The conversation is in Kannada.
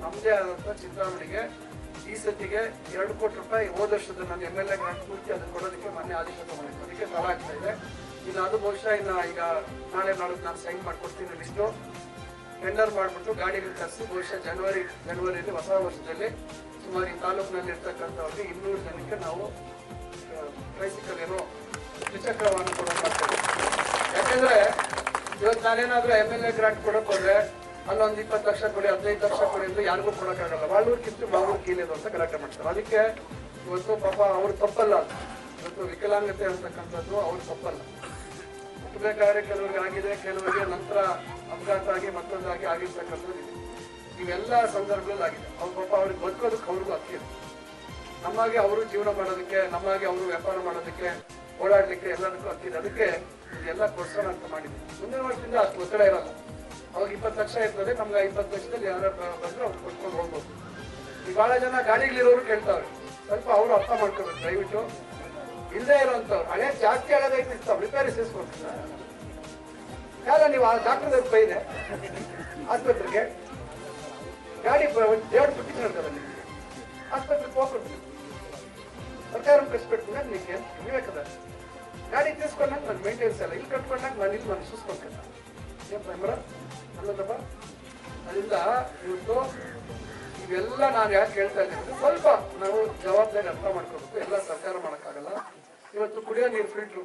ನಮ್ಮದೇ ಆದಂಥ ಚಿಂತಾಮಣಿಗೆ ಈ ಸತಿಗೆ ಎರಡು ಕೋಟಿ ರೂಪಾಯಿ ಹೋದ ವರ್ಷದ ನನ್ನ ಎಂ ಎಲ್ ಎ ಗ್ರಾಂಟ್ ಪೂರ್ತಿ ಅದನ್ನು ಕೊಡೋದಕ್ಕೆ ಮೊನ್ನೆ ಆದೇಶ ತಗೊಂಡಿತ್ತು ಅದಕ್ಕೆ ಸಲ ಆಗ್ತಾ ಇದೆ. ಇನ್ನು ಅದು ಬಹುಶಃ ಇನ್ನು ಈಗ ನಾಳೆ ನಾಳೆ ನಾನು ಸೈನ್ ಮಾಡಿಕೊಡ್ತೀನಿ ಲಿಸ್ಟು ಟೆಂಡರ್ ಮಾಡಿಬಿಟ್ಟು ಗಾಡಿಗಳು ತರಿಸಿ ಬಹುಶಃ ಜನವರಿ ಜನವರಿಯಲ್ಲಿ ಹೊಸ ವರ್ಷದಲ್ಲಿ ಸುಮಾರು ಈ ತಾಲೂಕಿನಲ್ಲಿ ಇರ್ತಕ್ಕಂಥವ್ರಿಗೆ ಇನ್ನೂರು ಜನಕ್ಕೆ ನಾವು ಟ್ರೈಸಿಕಲ್ ಏನೋ ದ್ವಿಚಕ್ರ ವಾಹನ ಕೊಡೋದು ಯಾಕಂದ್ರೆ ಇವತ್ತು ನಾನೇನಾದರೂ ಎಂ ಎಲ್ ಎ ಗ್ರಾಂಟ್ ಕೊಡಕ್ ಅಲ್ಲೊಂದು ಇಪ್ಪತ್ತು ಲಕ್ಷ ಕೊಡಿ, ಹದಿನೈದು ಲಕ್ಷ ಕೊಡಿ ಅಂತ ಯಾರಿಗೂ ಕೊಡಕ್ಕಾಗಲ್ಲ. ಬಾಳೂರ್ಕಿಂತ ಬಾಳೂರು ಕೀಲಿದು ಅಂತ ಗಲಾಟೆ ಮಾಡ್ತಾರೆ. ಅದಕ್ಕೆ ಇವತ್ತು ಪಾಪ ಅವ್ರ ತಪ್ಪಲ್ಲ. ಇವತ್ತು ವಿಕಲಾಂಗತೆ ಅಂತಕ್ಕಂಥದ್ದು ಅವ್ರ ತಪ್ಪಲ್ಲ. ಹುಟ್ಟಬೇಕಾದ್ರೆ ಕೆಲವರಿಗೆ ಆಗಿದೆ, ಕೆಲವರಿಗೆ ನಂತರ ಅಪಘಾತ ಆಗಿ ಮತ್ತೊಂದಾಗಿ ಆಗಿರ್ತಕ್ಕಂಥದ್ದು ಇದೆ. ಇವೆಲ್ಲ ಸಂದರ್ಭದಲ್ಲಿ ಆಗಿದೆ. ಅವ್ರ ಪಾಪ ಅವ್ರಿಗೆ ಬದುಕೋದಕ್ಕೆ ಅವ್ರಿಗೂ ಅಕ್ಕಿ ನಮ್ಮಾಗೆ ಅವರು ಜೀವನ ಮಾಡೋದಕ್ಕೆ, ನಮ್ಮಾಗೆ ಅವರು ವ್ಯಾಪಾರ ಮಾಡೋದಕ್ಕೆ, ಓಡಾಡಲಿಕ್ಕೆ ಎಲ್ಲದಕ್ಕೂ ಅಕ್ಕಿದೆ ಅದಕ್ಕೆ ಇದೆಲ್ಲ ಕೊಡ್ಸೋಣ ಅಂತ ಮಾಡಿದ್ವಿ. ಮುಂದಿನ ವರ್ಷದಿಂದ ಅಷ್ಟು ಒತ್ತಡ ಇರಲ್ಲ. ಅವಾಗ ಇಪ್ಪತ್ತು ಲಕ್ಷ ಇರ್ತದೆ, ನಮ್ಗೆ ಇಪ್ಪತ್ತು ಲಕ್ಷದಲ್ಲಿ ಯಾರು ಬಂದ್ರೆ ಅವ್ರು ಕೊಟ್ಕೊಂಡು ಹೋಗ್ಬೋದು. ಈ ಬಹಳ ಜನ ಗಾಡಿಗಳಿರೋರು ಕೇಳ್ತಾವ್ರೆ ಸ್ವಲ್ಪ ಅವರು ಅರ್ಥ ಮಾಡ್ಕೋಬೇಕು, ದಯವಿಟ್ಟು. ಇಲ್ಲದೆ ಇರೋಂಥವ್ರು. ಹಳೆ ಜಾಸ್ತಿ ಹಳೇದಾಯ್ತಿರ್ತಾವ ರಿಪೇರಿ ಸೇರಿಸ್ಬೇಕು ಯಾರ ನೀವು ಆ ಡಾಕ್ಟರ್ ಬೈದೆ ಆಸ್ಪತ್ರೆಗೆ. ಗಾಡಿ ಎರಡು ಪುಟ್ಟಿ ಹೇಳ್ತಾರೆ ನಿಮಗೆ ಆಸ್ಪತ್ರೆಗೆ ಹೋಗ್ಬಿಟ್ಟು ಸರ್ಕಾರ ಕಳಿಸ್ಬಿಟ್ಟು ಬಿಟ್ಬಿಟ್ಟು ನಿಮಗೆ ನೀವೇ ಗಾಡಿ ತಿಸ್ಕೊಂಡಾಗ ನಾನು ಮೇಂಟೆನೆನ್ಸ್ ಅಲ್ಲ ಇಲ್ಲಿ ಕಟ್ಕೊಂಡಾಗ ನಾನು ಇಲ್ಲಿ ನಾನು ಸೂಸ್ಕೊಂಡ ಅದರಿಂದ ಇವತ್ತು ಇವೆಲ್ಲ ನಾನು ಯಾಕೆ ಹೇಳ್ತಾ ಇದ್ದೀನಿ ಸ್ವಲ್ಪ ನಾವು ಜವಾಬ್ದಾರಿ ಅರ್ಥ ಮಾಡ್ಕೋಬೇಕು. ಎಲ್ಲ ಸರ್ಕಾರ ಮಾಡೋಕ್ಕಾಗಲ್ಲ. ಇವತ್ತು ಕುಡಿಯೋ ನೀರು ಫಿಲ್ಟ್ರು